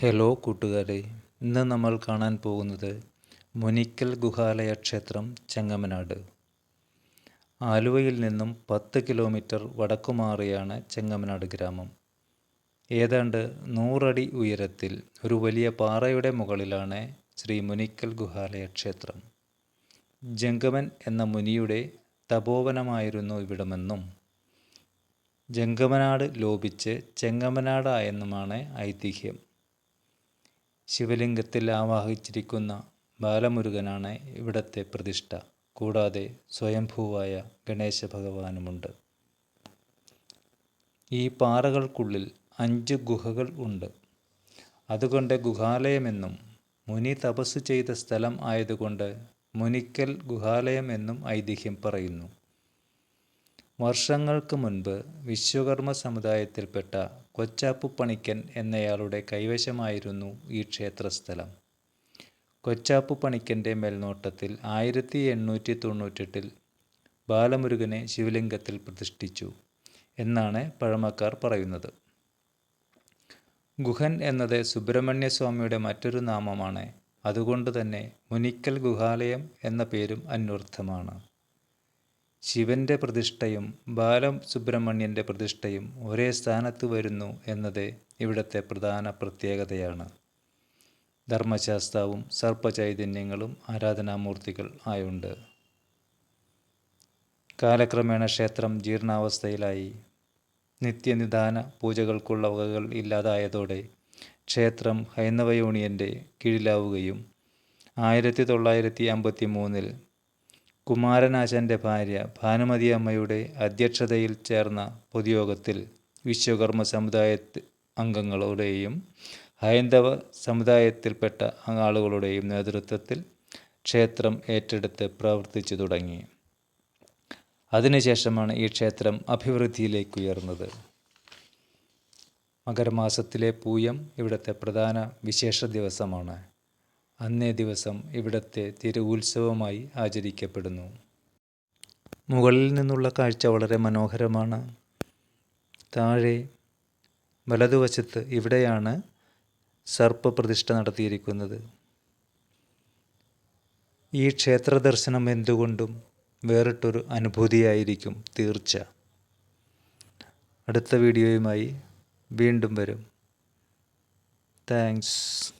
Hello കൂട്ടുകാരെ. ഇന്ന് നമ്മൾ കാണാൻ പോകുന്നത് മുനിക്കൽ ഗുഹാലയ ക്ഷേത്രം ചെങ്ങമനാട്. ആലുവയിൽ നിന്നും പത്ത് കിലോമീറ്റർ വടക്കുമാറിയാണ് ചെങ്ങമനാട് ഗ്രാമം. ഏതാണ്ട് നൂറടി ഉയരത്തിൽ ഒരു വലിയ പാറയുടെ മുകളിലാണ് ശ്രീ മുനിക്കൽ ഗുഹാലയ ക്ഷേത്രം. ജംഗമൻ എന്ന മുനിയുടെ തപോവനമായിരുന്നു ഇവിടമെന്നും ജംഗമനാട് ലോപിച്ച് ചെങ്ങമനാടായെന്നുമാണ് ഐതിഹ്യം. ശിവലിംഗത്തിൽ ആവാഹിച്ചിരിക്കുന്ന ബാലമുരുകനാണ് ഇവിടത്തെ പ്രതിഷ്ഠ. കൂടാതെ സ്വയംഭൂവായ ഗണേശ ഭഗവാനുമുണ്ട്. ഈ പാറകൾക്കുള്ളിൽ അഞ്ച് ഗുഹകൾ ഉണ്ട്. അതുകൊണ്ട് ഗുഹാലയമെന്നും മുനി തപസ് ചെയ്ത സ്ഥലം ആയതുകൊണ്ട് മുനിക്കൽ ഗുഹാലയം എന്നും ഐതിഹ്യം പറയുന്നു. വർഷങ്ങൾക്ക് മുൻപ് വിശ്വകർമ്മ സമുദായത്തിൽപ്പെട്ട കൊച്ചാപ്പു പണിക്കൻ എന്നയാളുടെ കൈവശമായിരുന്നു ഈ ക്ഷേത്രസ്ഥലം. കൊച്ചാപ്പു പണിക്കന്റെ മേൽനോട്ടത്തിൽ ആയിരത്തി എണ്ണൂറ്റി തൊണ്ണൂറ്റെട്ടിൽ ബാലമുരുകനെ ശിവലിംഗത്തിൽ പ്രതിഷ്ഠിച്ചു എന്നാണ് പഴമക്കാർ പറയുന്നത്. ഗുഹൻ എന്നത് സുബ്രഹ്മണ്യസ്വാമിയുടെ മറ്റൊരു നാമമാണ്. അതുകൊണ്ട് തന്നെ മുനിക്കൽ ഗുഹാലയം എന്ന പേരും അന്വർത്ഥമാണ്. ശിവന്റെ പ്രതിഷ്ഠയും ബാലസുബ്രഹ്മണ്യന്റെ പ്രതിഷ്ഠയും ഒരേ സ്ഥാനത്ത് വരുന്നു എന്നത് ഇവിടത്തെ പ്രധാന പ്രത്യേകതയാണ്. ധർമ്മശാസ്താവും സർപ്പചൈതന്യങ്ങളും ആരാധനാമൂർത്തികൾ ആയുണ്ട്. കാലക്രമേണ ക്ഷേത്രം ജീർണാവസ്ഥയിലായി. നിത്യനിദാന പൂജകൾക്കുള്ള വകകൾ ഇല്ലാതായതോടെ ക്ഷേത്രം ഹൈന്ദവ യൂണിയന്റെ കീഴിലാവുകയും ആയിരത്തി തൊള്ളായിരത്തി അമ്പത്തി മൂന്നിൽ കുമാരനാശാന്റെ ഭാര്യ ഭാനുമതി അമ്മയുടെ അധ്യക്ഷതയിൽ ചേർന്ന പൊതുയോഗത്തിൽ വിശ്വകർമ്മ സമുദായ അംഗങ്ങളുടെയും ഹൈന്ദവ സമുദായത്തിൽപ്പെട്ട ആളുകളുടെയും നേതൃത്വത്തിൽ ക്ഷേത്രം ഏറ്റെടുത്ത് പ്രവർത്തിച്ചു തുടങ്ങി. അതിനുശേഷമാണ് ഈ ക്ഷേത്രം അഭിവൃദ്ധിയിലേക്ക് ഉയർന്നത് മകരമാസത്തിലെ പൂയം ഇവിടുത്തെ പ്രധാന വിശേഷ ദിവസമാണ്. അന്നേ ദിവസം ഇവിടത്തെ തിരു ഉത്സവമായി ആചരിക്കപ്പെടുന്നു. മുകളിൽ നിന്നുള്ള കാഴ്ച വളരെ മനോഹരമാണ്. താഴെ വലതുവശത്ത് ഇവിടെയാണ് സർപ്പ പ്രതിഷ്ഠ നടത്തിയിരിക്കുന്നത്. ഈ ക്ഷേത്ര ദർശനം എന്തുകൊണ്ടും വേറിട്ടൊരു അനുഭൂതിയായിരിക്കും തീർച്ച. അടുത്ത വീഡിയോയുമായി വീണ്ടും വരും. താങ്ക്സ്.